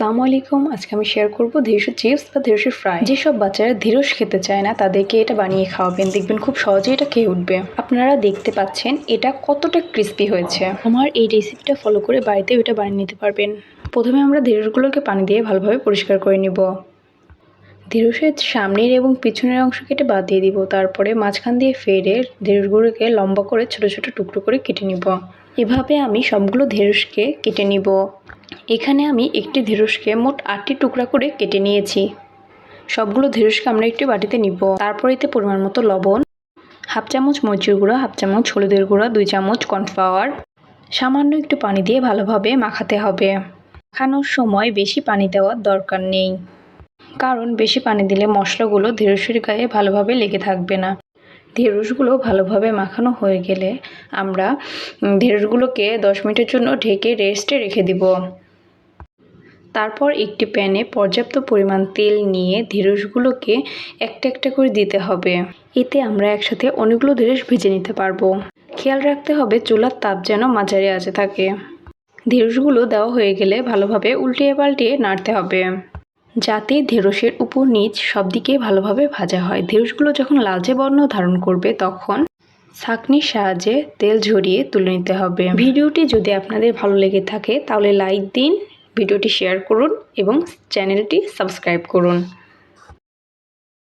আসসালামু আলাইকুম। আজকে আমি শেয়ার করব ধীরসের চিপস বা ধীরসের ফ্রাই যেসব বাচ্চারা ধীরস খেতে চায় না, তাদেরকে এটা বানিয়ে খাওয়াবেন। দেখবেন খুব সহজেই এটা খেয়ে উঠবে। আপনারা দেখতে পাচ্ছেন, এটা কতটা ক্রিস্পি হয়েছে। আমার এই রেসিপিটা ফলো করে বাড়িতে এটা বানিয়ে নিতে পারবেন। প্রথমে আমরা ধীরসগুলোকে পানি দিয়ে ভালোভাবে পরিষ্কার করে নিব। ধীরসের সামনের এবং পিছনের অংশ কেটে বাদ দিয়ে দিব। তারপরে মাঝখান দিয়ে ফেরে ধীরসগুলোকে লম্বা করে ছোট ছোট টুকরো করে কেটে নিব। এভাবে আমি সবগুলো ধীরসকে কেটে নিব। এখানে আমি একটি ধীরসকে মোট আটটি টুকরা করে কেটে নিয়েছি। সবগুলো ধীরসকে আমরা একটি বাটিতে নিব। তারপর এতে পরিমাণ মতো লবণ, হাফ চামচ মরিচের গুঁড়া, হাফ চামচ হলুদের গুঁড়া, দুই চামচ কর্নফ্লাওয়ার। সামান্য একটু পানি দিয়ে ভালোভাবে মাখাতে হবে। মাখানোর সময় বেশি পানি দেওয়ার দরকার নেই। কারণ বেশি পানি দিলে মশলাগুলো ঢেঁড়সের গায়ে ভালোভাবে লেগে থাকবে না। ঢেঁড়সগুলো ভালোভাবে মাখানো হয়ে গেলে আমরা ঢেঁড়সগুলোকে দশ মিনিটের জন্য ঢেকে রেস্টে রেখে দিব। তারপর একটি প্যানে পর্যাপ্ত পরিমাণ তেল নিয়ে ঢেঁড়সগুলোকে একটা একটা করে দিতে হবে। এতে আমরা একসাথে অনেকগুলো ঢেঁড়স ভেজে নিতে পারব। খেয়াল রাখতে হবে চুলার তাপ যেন মাঝারি আঁচে থাকে। ঢেঁড়সগুলো দেওয়া হয়ে গেলে ভালোভাবে উল্টিয়ে পাল্টিয়ে নাড়তে হবে। যাতে ঢেঁড়সের উপর নিচ সব দিকে ভালোভাবে ভাজা হয়। ঢেঁড়সগুলো যখন লালচে বর্ণ ধারণ করবে তখন ছাঁকনির সাহায্যে তেল ঝরিয়ে তুলে নিতে হবে। ভিডিওটি যদি আপনাদের ভালো লেগে থাকে তাহলে লাইক দিন ভিডিওটি শেয়ার করুন এবং চ্যানেলটি সাবস্ক্রাইব করুন।